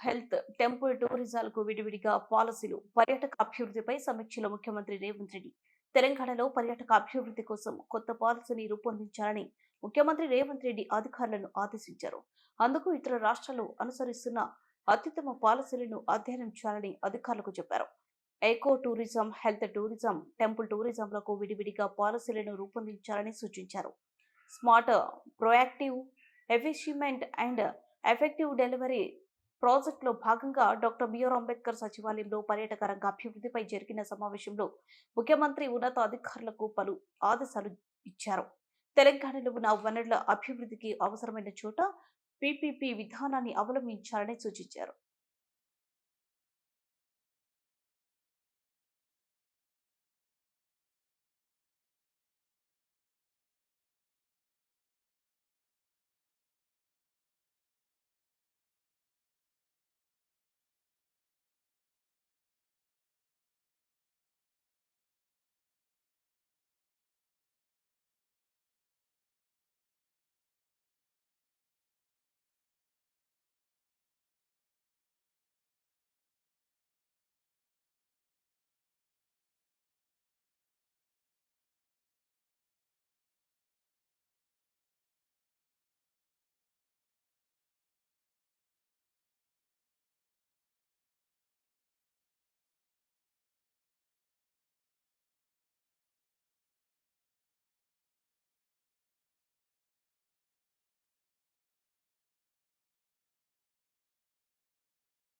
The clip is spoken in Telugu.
హెల్త్ టెంపుల్ టూరిజాలకు విడివిడిగా పాలసీలు పర్యాటక అభివృద్ధిపై సమీక్షలో ముఖ్యమంత్రి రేవంత్ రెడ్డి. తెలంగాణలో పర్యాటక అభివృద్ధి కోసం కొత్త పాలసీని రూపొందించాలని ముఖ్యమంత్రి రేవంత్ రెడ్డి అధికారులను ఆదేశించారు. అందుకు ఇతర రాష్ట్రాలు అనుసరిస్తున్న అత్యుత్తమ పాలసీలను అధ్యయనం చేయాలని అధికారులకు చెప్పారు. Eco tourism health tourism temple టూరిజంలకు విడివిడిగా పాలసీలను రూపొందించాలని సూచించారు. Smart proactive efficient and effective delivery ప్రాజెక్టులో భాగంగా డాక్టర్ బిఆర్ అంబేద్కర్ సచివాలయంలో పర్యాటక రంగ అభివృద్ధిపై జరిగిన సమావేశంలో ముఖ్యమంత్రి ఉన్నతాధికారులకు పలు ఆదేశాలు ఇచ్చారు. తెలంగాణలో ఉన్న వనరుల అభివృద్ధికి అవసరమైన చోట పీపీపీ విధానాన్ని అవలంబించాలని సూచించారు.